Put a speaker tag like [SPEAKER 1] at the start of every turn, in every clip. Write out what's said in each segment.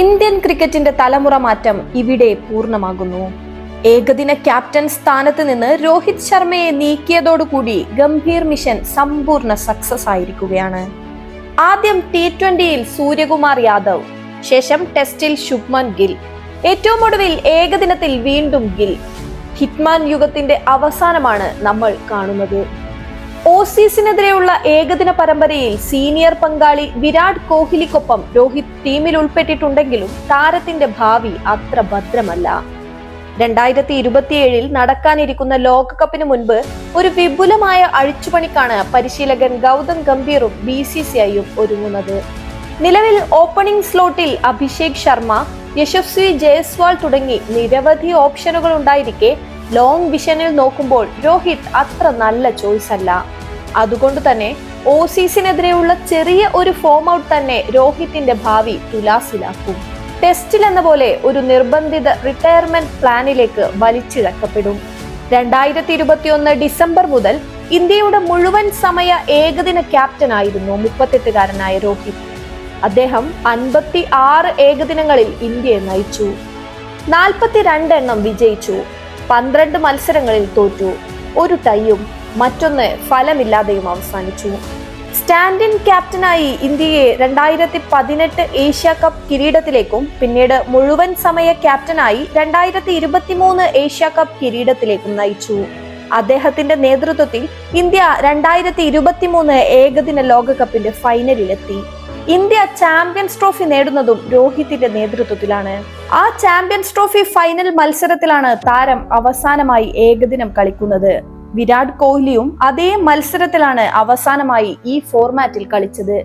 [SPEAKER 1] Indian ക്രിക്കറ്റിന്റെ തലമുറ മാറ്റം ഇവിടെ പൂർണമാകുന്നു. ഏകദിന ക്യാപ്റ്റൻ സ്ഥാനത്ത് നിന്ന് രോഹിത് ശർമ്മയെ നീക്കിയതോടുകൂടി ഗംഭീർ മിഷൻ സമ്പൂർണ സക്സസ് ആയിരിക്കുകയാണ്. ആദ്യം ടി ട്വന്റിയിൽ സൂര്യകുമാർ യാദവ് ശേഷം ടെസ്റ്റിൽ ശുഭ്മൻ ഗിൽ ഏറ്റവും ഒടുവിൽ ഏകദിനത്തിൽ വീണ്ടും ഗിൽ. ഹിറ്റ്മാൻ യുഗത്തിന്റെ അവസാനമാണ് നമ്മൾ കാണുന്നത്. ഓസീസിനെതിരെയുള്ള ഏകദിന പരമ്പരയിൽ സീനിയർ പങ്കാളി വിരാട് കോഹ്ലിക്കൊപ്പം രോഹിത് ടീമിൽ ഉൾപ്പെട്ടിട്ടുണ്ടെങ്കിലും താരത്തിന്റെ ഭാവി അത്ര ഭദ്രമല്ല. രണ്ടായിരത്തി ഇരുപത്തിയേഴിൽ നടക്കാനിരിക്കുന്ന ലോകകപ്പിന് മുൻപ് ഒരു വിപുലമായ അഴിച്ചുപണിക്കാണ് പരിശീലകൻ ഗൗതം ഗംഭീറും ബി സി സി ഐയും ഒരുങ്ങുന്നത്. നിലവിൽ ഓപ്പണിംഗ് സ്ലോട്ടിൽ അഭിഷേക് ശർമ്മ യശസ്വി ജയസ്വാൾ തുടങ്ങി നിരവധി ഓപ്ഷനുകൾ ഉണ്ടായിരിക്കെ ലോങ് വിഷനിൽ നോക്കുമ്പോൾ രോഹിത് അത്ര നല്ല ചോയ്സ് അല്ല. അതുകൊണ്ട് തന്നെ ഓസീസിനെതിരെയുള്ള ചെറിയ ഒരു ഫോം ഔട്ട് തന്നെ രോഹിത്തിന്റെ ഭാവി തുലാസിലാക്കും. ടെസ്റ്റിൽ എന്ന പോലെ ഒരു നിർബന്ധിത റിട്ടയർമെന്റ് പ്ലാനിലേക്ക് വലിച്ചിഴക്കപ്പെടും. രണ്ടായിരത്തി ഇരുപത്തിയൊന്ന് ഡിസംബർ മുതൽ ഇന്ത്യയുടെ മുഴുവൻ സമയ ഏകദിന ക്യാപ്റ്റനായിരുന്നു മുപ്പത്തെട്ടുകാരനായ രോഹിത്. അദ്ദേഹം അൻപത്തി ആറ് ഏകദിനങ്ങളിൽ ഇന്ത്യയെ നയിച്ചു. നാൽപ്പത്തിരണ്ട് എണ്ണം വിജയിച്ചു. പന്ത്രണ്ട് മത്സരങ്ങളിൽ തോറ്റു. ഒരു ടൈയും മറ്റൊന്ന് ഫലമില്ലാതെയും അവസാനിച്ചു. സ്റ്റാൻഡിൻ ക്യാപ്റ്റനായി ഇന്ത്യയെ രണ്ടായിരത്തി പതിനെട്ട് ഏഷ്യ കപ്പ് കിരീടത്തിലേക്കും പിന്നീട് മുഴുവൻ സമയ ക്യാപ്റ്റനായി രണ്ടായിരത്തി ഇരുപത്തിമൂന്ന് ഏഷ്യ കപ്പ് കിരീടത്തിലേക്കും നയിച്ചു. അദ്ദേഹത്തിന്റെ നേതൃത്വത്തിൽ ഇന്ത്യ രണ്ടായിരത്തി ഇരുപത്തിമൂന്ന് ഏകദിന ലോകകപ്പിന്റെ ഫൈനലിലെത്തി. ഇന്ത്യ ചാമ്പ്യൻസ് ട്രോഫി നേടുന്നതും രോഹിത്തിന്റെ നേതൃത്വത്തിലാണ്. ആ ചാമ്പ്യൻസ് ട്രോഫി ഫൈനൽ മത്സരത്തിലാണ് താരം അവസാനമായി ഏകദിനം കളിക്കുന്നത്. വിരാട് കോഹ്ലിയും അതേ മത്സരത്തിലാണ് അവസാനമായി ഈ ഫോർമാറ്റിൽ കളിച്ചത്.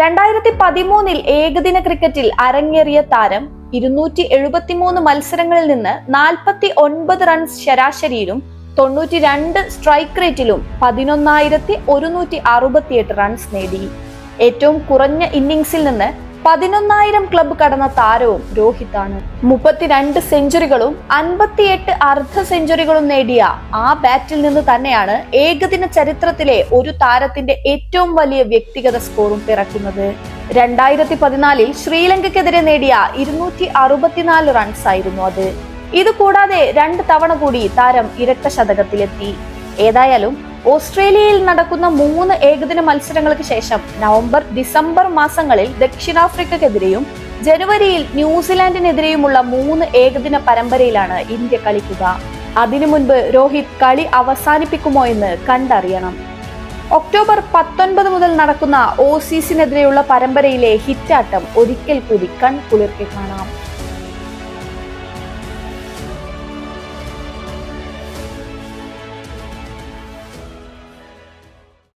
[SPEAKER 1] രണ്ടായിരത്തി പതിമൂന്നിൽ ഏകദിന ക്രിക്കറ്റിൽ അരങ്ങേറിയ താരം ഇരുന്നൂറ്റി എഴുപത്തി മൂന്ന് മത്സരങ്ങളിൽ നിന്ന് നാൽപ്പത്തി ഒൻപത് റൺസ് ശരാശരിയിലും തൊണ്ണൂറ്റി രണ്ട് സ്ട്രൈക്ക് റേറ്റിലും പതിനൊന്നായിരത്തി ഒരുന്നൂറ്റി അറുപത്തിയെട്ട് റൺസ് നേടി. ഏറ്റവും കുറഞ്ഞ ഇന്നിംഗ്സിൽ നിന്ന് പതിനൊന്നായിരം ക്ലബ്ബ് കടന്ന താരവും രോഹിത്താണ്. മുപ്പത്തിരണ്ട് സെഞ്ചുറികളും അൻപത്തിയെട്ട് അർദ്ധ സെഞ്ചുറികളും നേടിയ ആ ബാറ്റിൽ നിന്ന് തന്നെയാണ് ഏകദിന ചരിത്രത്തിലെ ഒരു താരത്തിന്റെ ഏറ്റവും വലിയ വ്യക്തിഗത സ്കോറും പിറക്കുന്നത്. രണ്ടായിരത്തി പതിനാലിൽ ശ്രീലങ്കയ്ക്കെതിരെ നേടിയ ഇരുന്നൂറ്റി അറുപത്തിനാല് റൺസ് ആയിരുന്നു അത്. ഇത് കൂടാതെ രണ്ട് തവണ കൂടി താരം ഇരട്ട ശതകത്തിലെത്തി. ഏതായാലും ഓസ്ട്രേലിയയിൽ നടക്കുന്ന മൂന്ന് ഏകദിന മത്സരങ്ങൾക്ക് ശേഷം നവംബർ ഡിസംബർ മാസങ്ങളിൽ ദക്ഷിണാഫ്രിക്കക്കെതിരെയും ജനുവരിയിൽ ന്യൂസിലാൻഡിനെതിരെയുമുള്ള മൂന്ന് ഏകദിന പരമ്പരയിലാണ് ഇന്ത്യ കളിക്കുക. അതിനു മുൻപ് രോഹിത് കളി അവസാനിപ്പിക്കുമോ എന്ന് കണ്ടറിയണം. ഒക്ടോബർ പത്തൊൻപത് മുതൽ നടക്കുന്ന ഓസീസിനെതിരെയുള്ള പരമ്പരയിലെ ഹിറ്റാട്ടം ഒരിക്കൽ കൂടി കൺകുളിർക്കെ കാണാം.